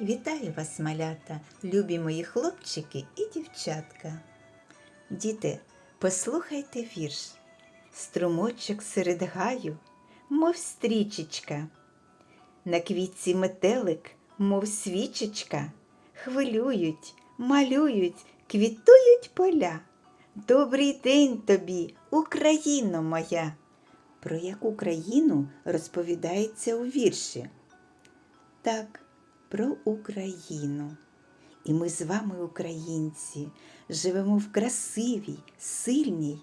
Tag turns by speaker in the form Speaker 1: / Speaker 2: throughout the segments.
Speaker 1: Вітаю вас, малята, любі мої хлопчики і дівчатка. Діти, послухайте вірш. Струмочок серед гаю, мов стрічечка. На квітці метелик, мов свічечка, хвилюють, малюють, квітують поля. Добрий день тобі, Україно моя! Про яку країну розповідається у вірші? Так, про Україну. І ми з вами, українці, живемо в красивій, сильній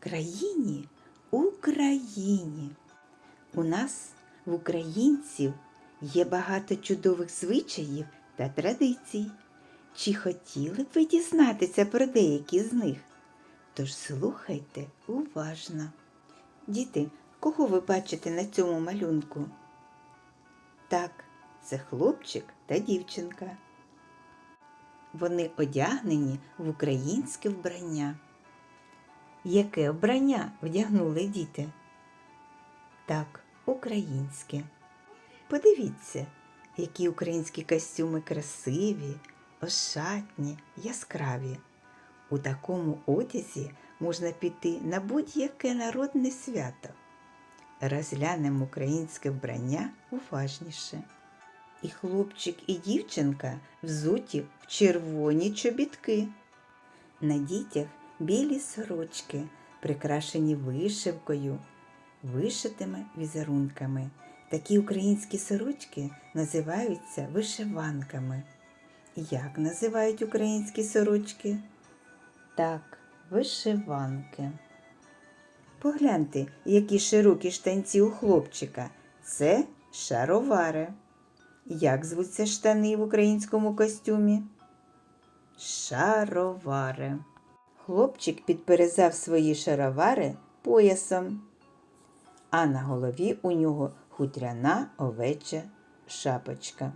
Speaker 1: країні Україні. У нас, в українців, є багато чудових звичаїв та традицій. Чи хотіли б ви дізнатися про деякі з них? Тож слухайте уважно. Діти, кого ви бачите на цьому малюнку? Так, це хлопчик та дівчинка. Вони одягнені в українське вбрання. Яке вбрання вдягнули діти? Так, українське. Подивіться, які українські костюми красиві, ошатні, яскраві. У такому одязі можна піти на будь-яке народне свято. Розглянемо українське вбрання уважніше. І хлопчик, і дівчинка взуті в червоні чобітки. На дітях білі сорочки, прикрашені вишивкою, вишитими візерунками. Такі українські сорочки називаються вишиванками. Як називають українські сорочки? Так, вишиванки. Погляньте, які широкі штанці у хлопчика. Це шаровари. Як звуться штани в українському костюмі? Шаровари. Хлопчик підперезав свої шаровари поясом, а на голові у нього хутряна овеча шапочка.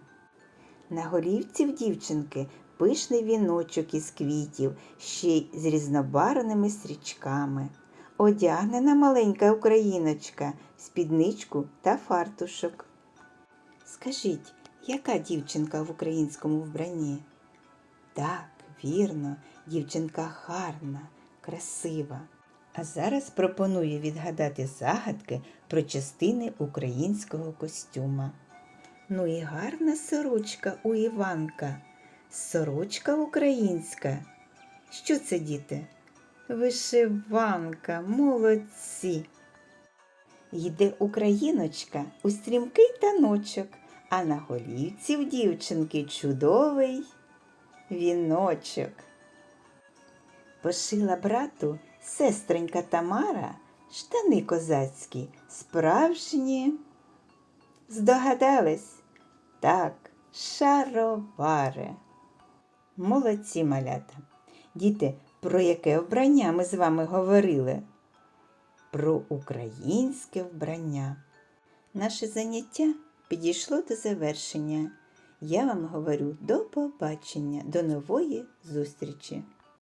Speaker 1: На голівці в дівчинки пишний віночок із квітів, ще й з різнобарвними стрічками. Одягнена маленька україночка, спідничку та фартушок. Скажіть, яка дівчинка в українському вбранні? Так, вірно, дівчинка гарна, красива. А зараз пропоную відгадати загадки про частини українського костюма. Ну і гарна сорочка у Іванка. Сорочка українська. Що це, діти? Вишиванка, молодці. Йде україночка у стрімкий таночок, а на голівці в дівчинки чудовий віночок. Пошила брату сестренька Тамара штани козацькі, справжні. Здогадались? Так, шаровари. Молодці малята. Діти, про яке вбрання ми з вами говорили? Про українське вбрання. Наше заняття підійшло до завершення. Я вам говорю до побачення, до нової зустрічі!